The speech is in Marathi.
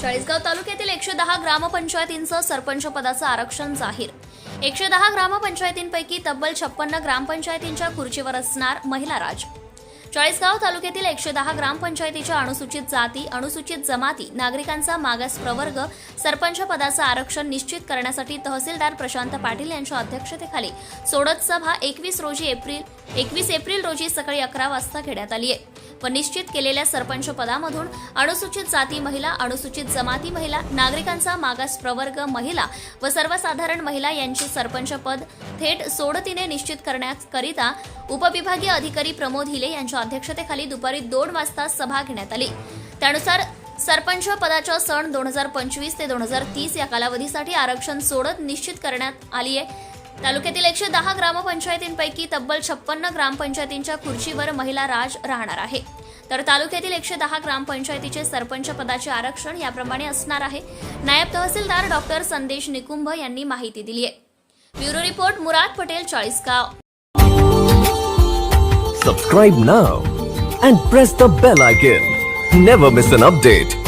चाळीसगाव तालुक्यातील एकशे दहा ग्रामपंचायतींचं सरपंच पदाचं आरक्षण जाहीर. एकशे दहा ग्रामपंचायतींपैकी तब्बल छप्पन्न ग्रामपंचायतींच्या खुर्चीवर असणार महिला राज. चाळीसगाव तालुक्यातील एकशे दहा ग्रामपंचायतीच्या अनुसूचित जाती अनुसूचित जमाती नागरिकांचा मागास प्रवर्ग सरपंच पदाचं आरक्षण निश्चित करण्यासाठी तहसीलदार प्रशांत पाटील यांच्या अध्यक्षतेखाली सोडत सभा एकवीस रोजी एप्रिल एकवीस एप्रिल रोजी सकाळी अकरा वाजता घेण्यात आली आहे. व निश्चित केलेल्या सरपंच पदामधून अनुसूचित जाती महिला अनुसूचित जमाती महिला नागरिकांचा मागास प्रवर्ग महिला व सर्वसाधारण महिला यांची सरपंच पद थेट सोडतीने निश्चित करण्याकरिता उपविभागीय अधिकारी प्रमोद हिले यांच्या अध्यक्षतेखाली दुपारी दोन वाजता सभा घेण्यात आली. त्यानुसार सरपंच पदाच्या सण दोन हजार पंचवीस ते दोन हजार तीस या कालावधीसाठी आरक्षण सोडत निश्चित करण्यात आली आहे तालुक्यातील एकशे दहा ग्रामपंचायतींपैकी तब्बल छप्पन्न ग्रामपंचायतींच्या खुर्चीवर महिला राज राहणार आहे. तर तालुक्यातील एकशे दहा ग्रामपंचायतीचे सरपंच पदाचे आरक्षण याप्रमाणे असणार आहे. नायब तहसीलदार डॉक्टर संदेश निकुंभ यांनी माहिती दिली आहे. Bureau report Murad Patel Chalisgaon. Subscribe now and press the bell icon never miss an update